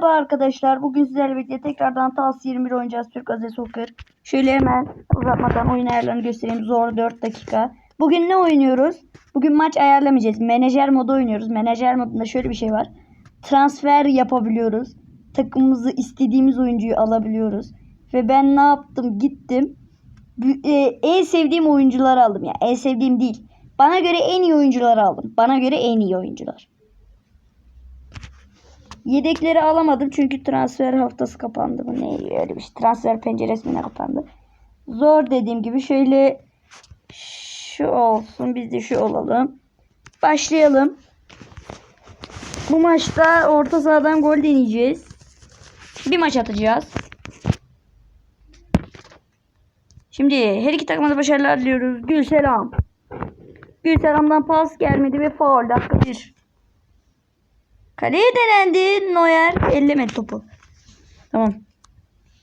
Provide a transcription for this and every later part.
Merhaba arkadaşlar. Bugün sizlerle birlikte tekrardan TAS 21 oynayacağız. Türk Aziz Soccer. Şöyle hemen uzatmadan oyun ayarlarını göstereyim. Zor 4 dakika. Bugün ne oynuyoruz? Bugün maç ayarlamayacağız. Menajer modu oynuyoruz. Menajer modunda şöyle bir şey var. Transfer yapabiliyoruz. Takımımızı istediğimiz oyuncuyu alabiliyoruz. Ve ben ne yaptım? Gittim. E, en sevdiğim oyuncuları aldım. Yani en sevdiğim değil. Bana göre en iyi oyuncuları aldım. Bana göre en iyi oyuncular. Yedekleri alamadım çünkü transfer haftası kapandı mı? Ne öyle bir şey. Transfer penceresi ne kapandı? Zor dediğim gibi şöyle şu olsun biz de şu olalım. Başlayalım. Bu maçta orta sahadan gol deneyeceğiz. Bir maç atacağız. Şimdi her iki takıma da başarılar diliyoruz. Gül selam. Gül selamdan pas gelmedi ve faul dakika bir. Kaleye denendi. Neuer ellemedi topu. Tamam.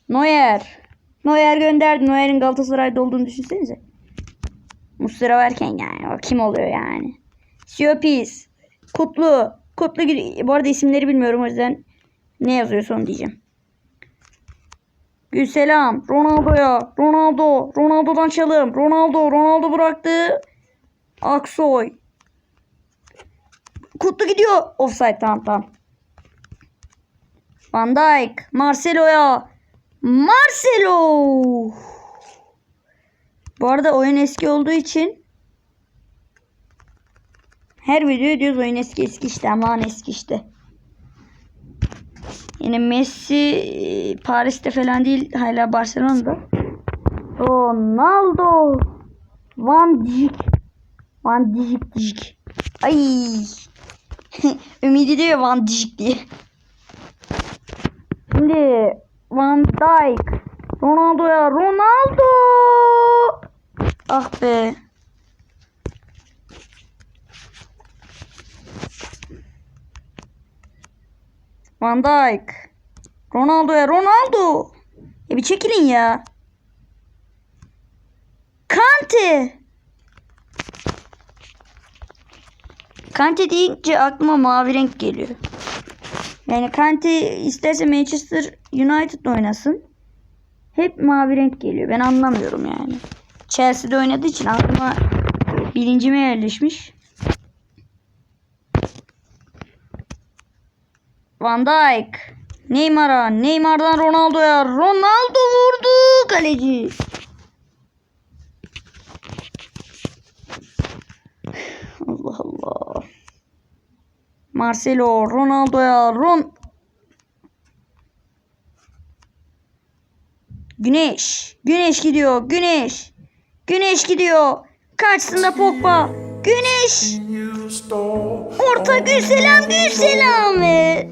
Neuer. Neuer gönderdi. Neuer'in Galatasaray'da olduğunu düşünsenize. Muslera varken yani. O kim oluyor yani? Siopis. Kutlu. Kutlu. Bu arada isimleri bilmiyorum o yüzden ne yazıyorsa onu diyeceğim. Gülselam. Ronaldo'ya. Ronaldo. Ronaldo'dan çalım. Ronaldo. Ronaldo bıraktı. Aksoy. Kutlu gidiyor. Offside tamam tamam. Van Dijk. Marcelo'ya. Marcelo. Bu arada oyun eski olduğu için her video diyoruz oyun eski eski işte aman eski işte. Yine Messi Paris'te falan değil hala Barcelona'da. Ronaldo. Van Dijk. Van Dijk Dijk. Ay. Ümidi diyor Van Dijk diye. Şimdi Van Dijk. Ronaldo'ya Ronaldo. Ah be. Van Dijk. Ronaldo'ya Ronaldo. Ya bir çekilin ya. Kante. Kante deyince aklıma mavi renk geliyor. Yani Kante isterse Manchester United oynasın. Hep mavi renk geliyor. Ben anlamıyorum yani. Chelsea'de oynadığı için aklıma bilincime yerleşmiş. Van Dijk. Neymar'a. Neymar'dan Ronaldo'ya. Ronaldo vurdu kaleci. Marcelo. Ronaldo'ya. Ron. Güneş. Güneş gidiyor. Güneş. Güneş gidiyor. Karşısında Pogba. Güneş. Orta Gülselam Gülselam ve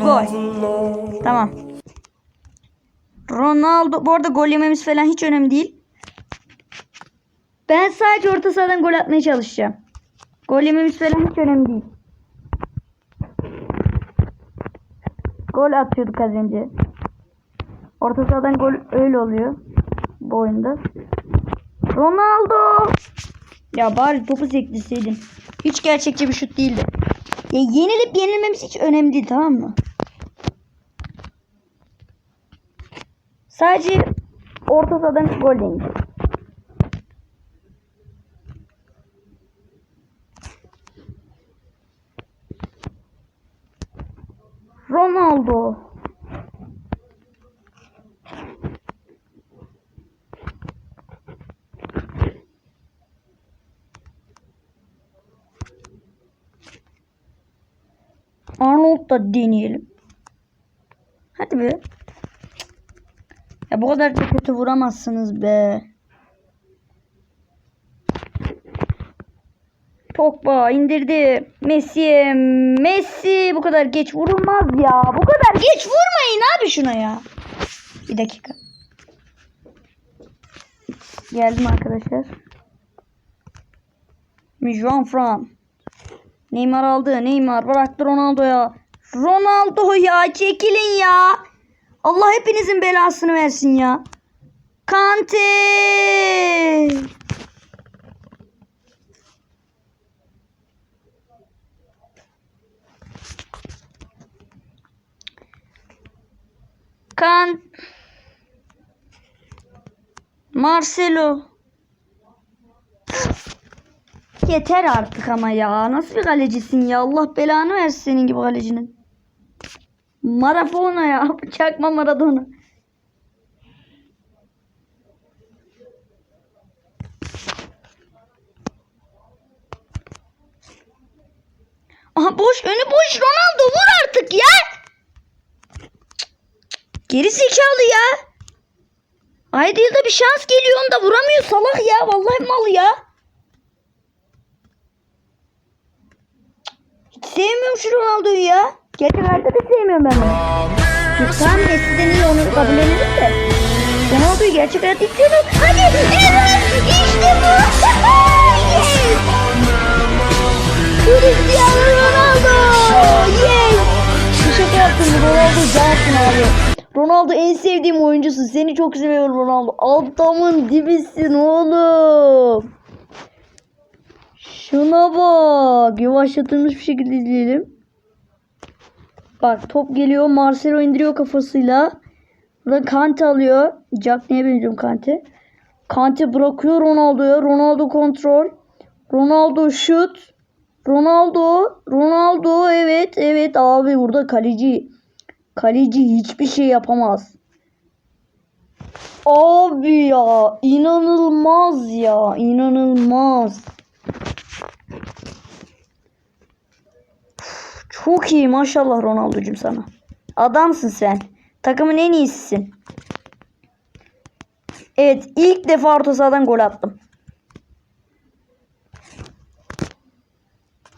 gol. Tamam. Ronaldo bu arada gol yememiz falan hiç önemli değil. Ben sadece orta sahadan gol atmaya çalışacağım. Gol yememiz falan hiç önemli değil. Gol atıyorduk az önce. Orta sahadan gol öyle oluyor. Bu oyunda. Ronaldo. Ya bari topu sektirseydin. Hiç gerçekçi bir şut değildi. Ya yenilip yenilmemiz hiç önemli değil tamam mı? Sadece orta sahadan gol deneyeceğiz. Ronaldo. Arnold da deneyelim. Hadi be. Ya bu kadar da kötü vuramazsınız be. Pogba indirdi. Messi. Messi bu kadar geç vurulmaz ya. Bu kadar geç vurmayın abi şuna ya. Bir dakika. Geldim arkadaşlar. Juan Fran. Neymar aldı. Neymar bıraktı Ronaldo'ya. Ronaldo ya çekilin ya. Allah hepinizin belasını versin ya. Kante. Kan Marcelo Yeter artık ama ya. Nasıl bir kalecisin ya? Allah belanı versin senin gibi kalecinin. Maradona ya. Çakma Maradona. Aha boş önü boş Ronaldo vur artık ya. Geri zekalı ya. Ayda yılda bir şans geliyor onu da vuramıyor salak ya. Vallahi mal ya. Hiç sevmiyorum şu Ronaldo'yu ya. Gerçek hayatta da sevmiyorum ben onu. Tamam Messi'den iyi onu kabullenelim de. Ronaldo'yu gerçek hayatta hiç sevmiyorum. Hadi evet işte bu. yes. Cristiano Ronaldo. Yes. Şaka yaptım. Ronaldo cansın abi. Ronaldo en sevdiğim oyuncusun. Seni çok seviyorum Ronaldo. Adamın dibisin oğlum. Şuna bak. Yavaşlatılmış bir şekilde izleyelim. Bak top geliyor. Marcelo indiriyor kafasıyla. Burada Kante alıyor. Jack neye benziyorum Kante? Kante bırakıyor Ronaldo'ya. Ronaldo kontrol. Ronaldo şut. Ronaldo. Ronaldo evet evet abi burada kaleci. Kaleci hiçbir şey yapamaz. Abi ya inanılmaz ya inanılmaz. Çok iyi maşallah Ronaldo'cum sana. Adamsın sen. Takımın en iyisisin. Evet ilk defa orta sahadan gol attım.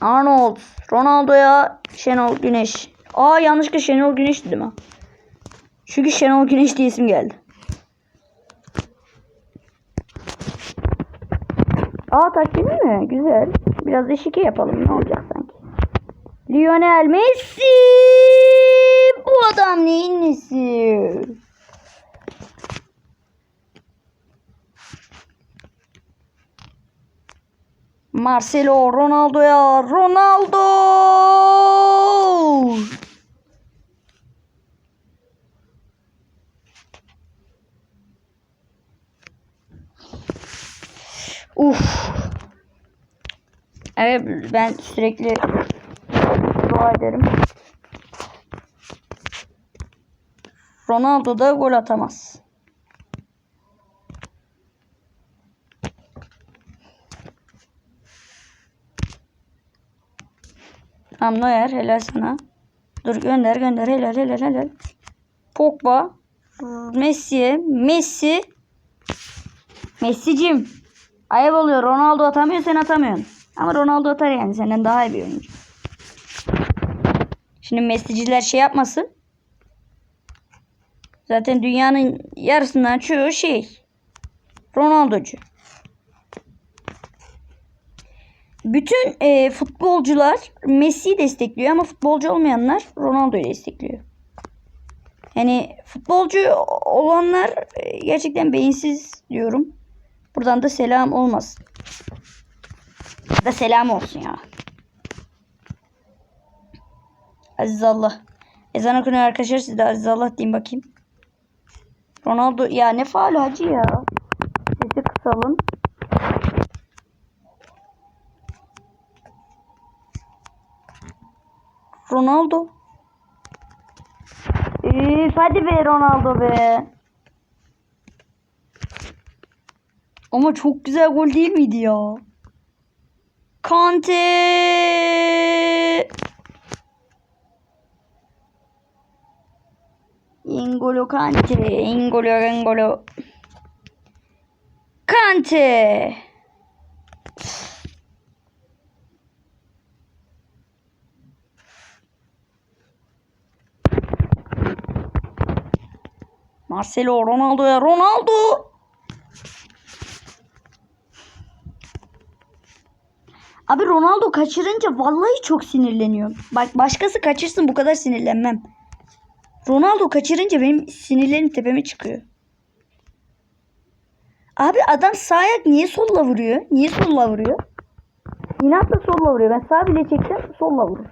Arnold. Ronaldo'ya Şenol Güneş. Aa yanlışlıkla Şenol Güneş dedim ha. Çünkü Şenol Güneş diye isim geldi. Aa taş değil mi? Güzel. Biraz da şike yapalım. Ne olacak sanki? Lionel Messi! Bu adam neyin nesi? Marcelo Ronaldo'ya Ronaldo! Uf. Evet ben sürekli dua ederim. Ronaldo da gol atamaz. Tamam Neuer helal sana. Dur gönder gönder helal helal helal. Pogba. Messi. Messi. Messi'cim. Ayıp oluyor. Ronaldo atamıyor sen atamıyorsun. Ama Ronaldo atar yani. Senden daha iyi bir oyuncu. Şimdi Messi'ciler şey yapmasın. Zaten dünyanın yarısından çoğu şey. Ronaldo'cu. Bütün e, futbolcular Messi'yi destekliyor ama futbolcu olmayanlar Ronaldo'yu destekliyor. Yani futbolcu olanlar e, gerçekten beyinsiz diyorum. Buradan da selam olmasın. Da selam olsun ya. Aziz Allah. Ezan okunuyor arkadaşlar. Siz de Aziz Allah deyin bakayım. Ronaldo ya ne faal hacı ya. Sesi kısalım. Ronaldo. Üf hadi be Ronaldo be. Ama çok güzel gol değil miydi ya? Kante. Ingolo Kante. Ingolo Ingolo. Kante. Marcelo Ronaldo'ya Ronaldo. Abi Ronaldo kaçırınca vallahi çok sinirleniyorum. Bak başkası kaçırsın bu kadar sinirlenmem. Ronaldo kaçırınca benim sinirlerim tepeme çıkıyor. Abi adam sağ ayak niye solla vuruyor? Niye solla vuruyor? İnatla solla vuruyor. Ben sağ bile çeksem solla vurur.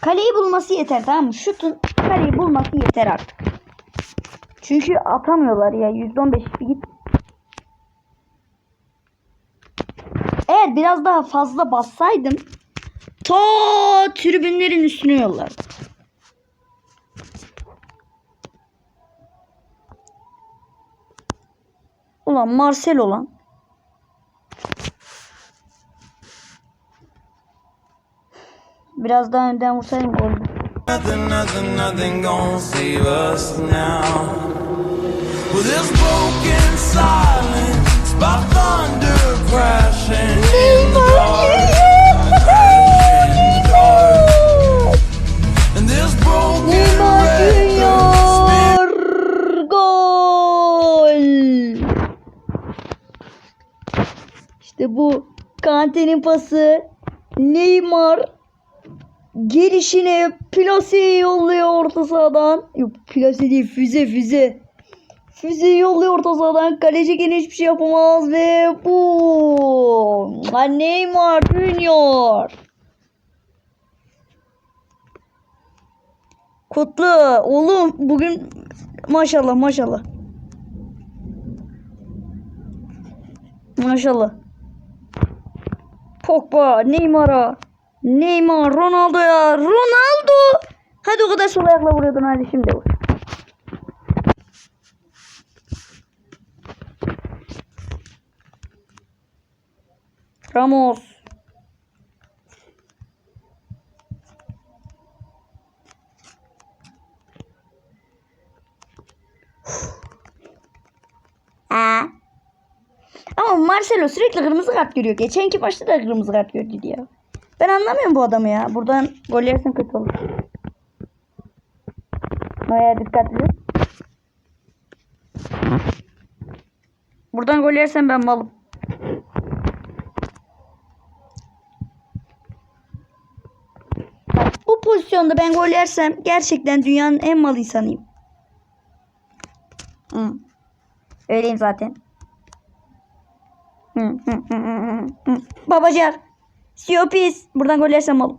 Kaleyi bulması yeter tamam mı? Şutun kaleyi bulması yeter artık. Çünkü atamıyorlar ya. %15 bir git. Eğer biraz daha fazla bassaydım ta tribünlerin üstüne yollardı. Ulan Marcel olan. Biraz daha önden vursaydım goldü. Nothing, nothing, nothing gonna save us now. Well, this broken silence by thunder crashing in the dark, crashing in the dark. And this broken record spins Gol. İşte bu Kante'nin pası. Neymar gelişine plaseyi yolluyor orta sahadan. Yok plase değil füze füze. Füzeyi yolluyor orta sahadan. Kaleci gene hiçbir şey yapamaz ve bu. Neymar Junior. Kutlu oğlum bugün maşallah maşallah. Maşallah. Pogba, Neymar'a. Neymar, Ronaldo'ya. Ronaldo. Hadi o kadar sol ayakla vuruyordun hadi şimdi vur. Ramos. Ha. Ama Marcelo sürekli kırmızı kart görüyor. Geçenki maçta da kırmızı kart gördü ya. Ben anlamıyorum bu adamı ya. Buradan gol yersen kötü olur. Noya dikkatli. Buradan gol yersen ben malım. Bu pozisyonda ben gol yersem gerçekten dünyanın en mal insanıyım. Hı. Öyleyim zaten. Hı, hı, hı, hı, hı. Babacar. Siyopis. Buradan gol yersem al.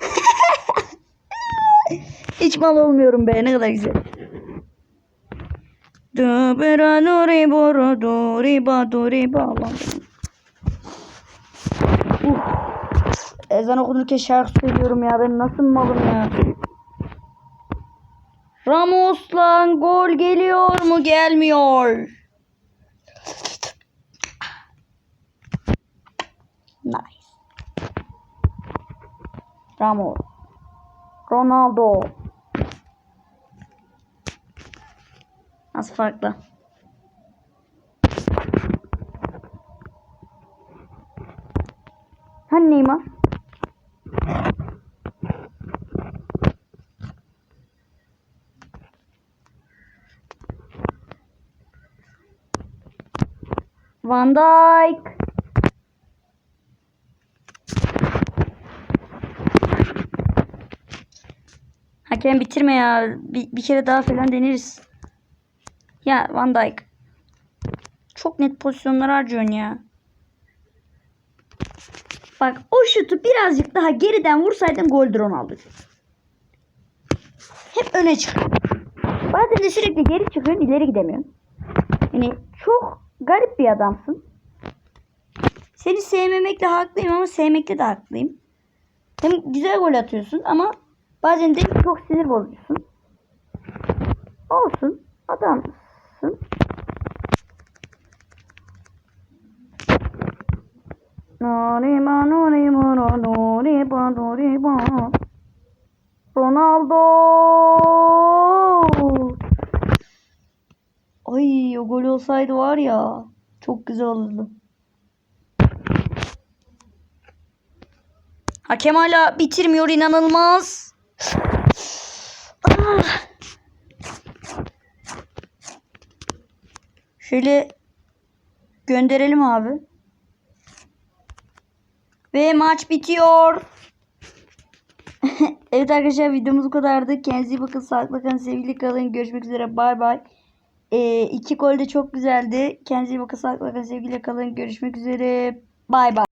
Hiç mal olmuyorum be. Ne kadar güzel. Dubera nuri boru duri ba duri ba Allah'ım. Uf. Ezan okunurken şarkı söylüyorum ya. Ben nasıl malım ya. Ramos'lan gol geliyor mu gelmiyor. Ramos. Ronaldo. Nasıl farklı? Hani Neymar? Van Dijk. Hakem bitirme ya. Bir, bir kere daha falan deneriz. Ya Van Dijk. Çok net pozisyonlar harcıyorsun ya. Bak o şutu birazcık daha geriden vursaydın goldür Ronaldo. Hep öne çık. Bazen de sürekli geri çıkıyorsun ileri gidemiyorsun. Yani çok garip bir adamsın. Seni sevmemekle haklıyım ama sevmekte de haklıyım. Hem güzel gol atıyorsun ama bazen de çok sinir bozuyorsun. Olsun. Adamsın. Ronaldo. Ay o gol olsaydı var ya çok güzel olurdu. Hakem hala bitirmiyor inanılmaz. Ah. Şöyle gönderelim abi. Ve maç bitiyor. evet arkadaşlar videomuz bu kadardı. Kendinize iyi bakın. Sağlıklı kalın. Sevgili kalın. Görüşmek üzere. Bay bay. Ee, iki gol de çok güzeldi. Kendinize iyi bakın. Sağlıklı kalın. Sevgili kalın. Görüşmek üzere. Bay bay.